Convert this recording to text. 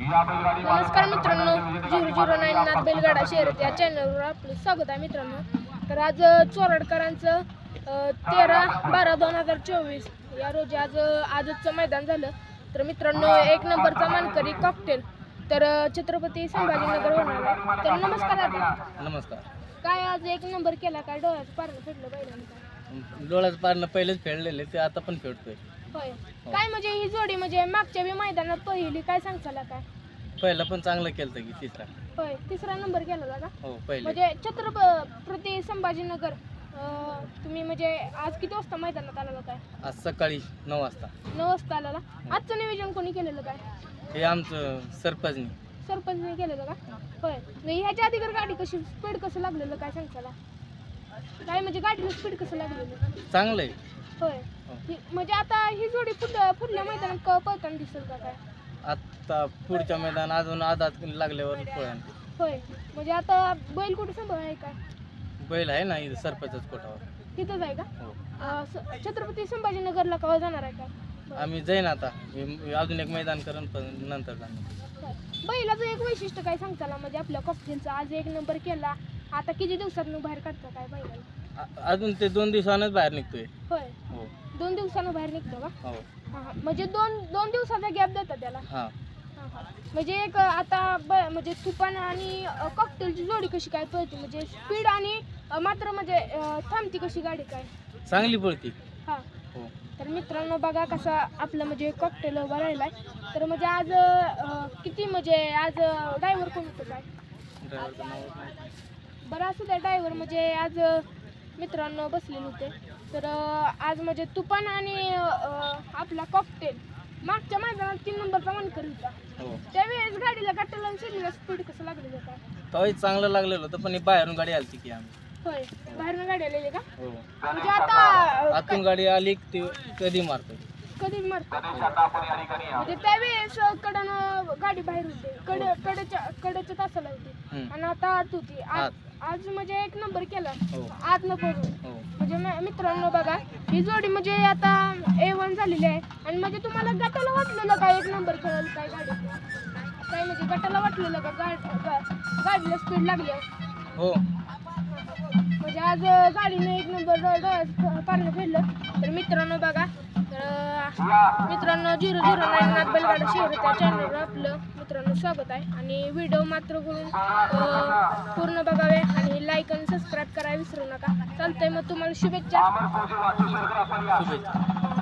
नमस्कार मित्रांनो zero zero nine नाथ बैलगाडा शर्यत या चॅनलवर आपलं स्वागत आहे मित्रांनो. तर आज चोराडकरांचं तेरा बारा दोन हजार चोवीस या रोजी आज आजचं मैदान झालं. तर मित्रांनो एक नंबरचा मानकरी कॉकटेल तर छत्रपती संभाजीनगर होणार आहे. तर नमस्कार आता नमस्कार. काय आज एक नंबर केला? काय डोळ्याचं पारणं फेडलं पहिल्यांदा डोळ्याचं पारणं पहिलेच फेडलेले ते आता पण फेडतोय. होय. काय म्हणजे ही जोडी म्हणजे मागच्या बी मैदानात पहिली काय सांगताला काय? पहिला पण चांगलं केलं की तिसरा. होय तिसरा नंबर केला का? हो पहिले. म्हणजे छत्रपती संभाजीनगर अं, तुम्ही म्हणजे आज किती वाजता मैदानात आलेला काय? आज सकाळी नऊ वाजता. नऊ वाजता आलेला? आजचं नियोजन कोणी केलेलं काय? हे आमचं सरपंचनी. सरपंचने केलेलं का? होय. नाही ह्याच्या आधी तर गाडी कशी स्पीड कसं लागलेलं काय सांगताला? काय म्हणजे गाडीला स्पीड कसं लागलेलं? चांगलं आहे होय. हो. म्हणजे आता ही जोडी पुढल्या पुढल्या मैदानात क- पळताना दिसेल का काय? आता पुढच्या मैदान अजून आधात लागल्यावर पळण होय. म्हणजे आता बैल कुठे सांभाळ आहे काय? बैल आहे ना इथं सरपंचच कोटावर तिथंच आहे का? हो. अं, स- छत्रपती संभाजीनगरला केव्हा जाणार आहे का? आम्ही जाईन आता. मी अजून एक मैदान करून पण नंतर जाणार. बैलाचं एक वैशिष्ट्य काय सांगताला? म्हणजे आपल्या कॉकटेलचा आज एक नंबर केला आता किती दिवसात बाहेर काढता काय बैलाला? अ- अजून ते दोन दिवसानंच बाहेर निघतोय. होय. दोन दिवसानं बाहेर निघतो का? हो. हा, हा. म्हणजे दोन दोन दिवसाचा गॅप देतात त्याला. हां. हा, हा. म्हणजे एक आता ब- म्हणजे तुपान आणि कॉकटेलची जोडी कशी काय पळते? म्हणजे स्पीड आणि अ, मात्र म्हणजे अ, थांबती कशी गाडी काय? चांगली पळती. हा. हो. तर मित्रांनो बघा कसा आपलं म्हणजे कॉकटेल उभा राहिलाय. तर म्हणजे आज अ, किती म्हणजे आज ड्रायव्हर कोण होतं काय? ड्रायव्हरचं नाव माहिती बरं असं त्या ड्रायव्हर म्हणजे आज मित्रांनो बसलेले होते. तर आज म्हणजे तुफान आणि आपला कॉकटेल मागच्या मैदानात तीन नंबरचा मानकर होता. हो. त्यावेळेस गाडीला शरीराला स्पीड कसं लागलेलं काय तेव्हाही चांगलं लागलेलं होतं पण हे बाहेरून गाडी आलती की आम्ही. होय. बाहेरनं गाडी आलेली का? हो. म्हणजे आता आतून गाडी आली की ते कधी मारतो कधी मारतात म्हणजे त्यावेळेस कडनं गाडी बाहेर होते. कड कडेच्या कडेच्या तासाला होती. आणि आता आत होती. आज आज म्हणजे एक नंबर केला. हो. आत न पडून हो. म्हणजे म- मित्रांनो बघा ही जोडी म्हणजे आता ए वन झालेली आहे. आणि म्हणजे तुम्हाला गटाला वाटलेलं काय एक नंबर खेळेल काय गाडी? काय म्हणजे गटाला वाटलेलं का गा- गा- गाडीला स्पीड लागली आहे. हो. म्हणजे आज गाडीने एक नंबर पारणं फेडलं. तर मित्रांनो बघा मित्रांनो झिरो झिरो नाईन नाथ बैलगाडा शहर त्या चॅनलवर आपलं मित्रांनो स्वागत आहे. आणि व्हिडिओ मात्र करून पूर्ण बघावे आणि लाईक आणि सबस्क्राईब करायला विसरू नका. चालतंय मग तुम्हाला शुभेच्छा. शुभेच्छा.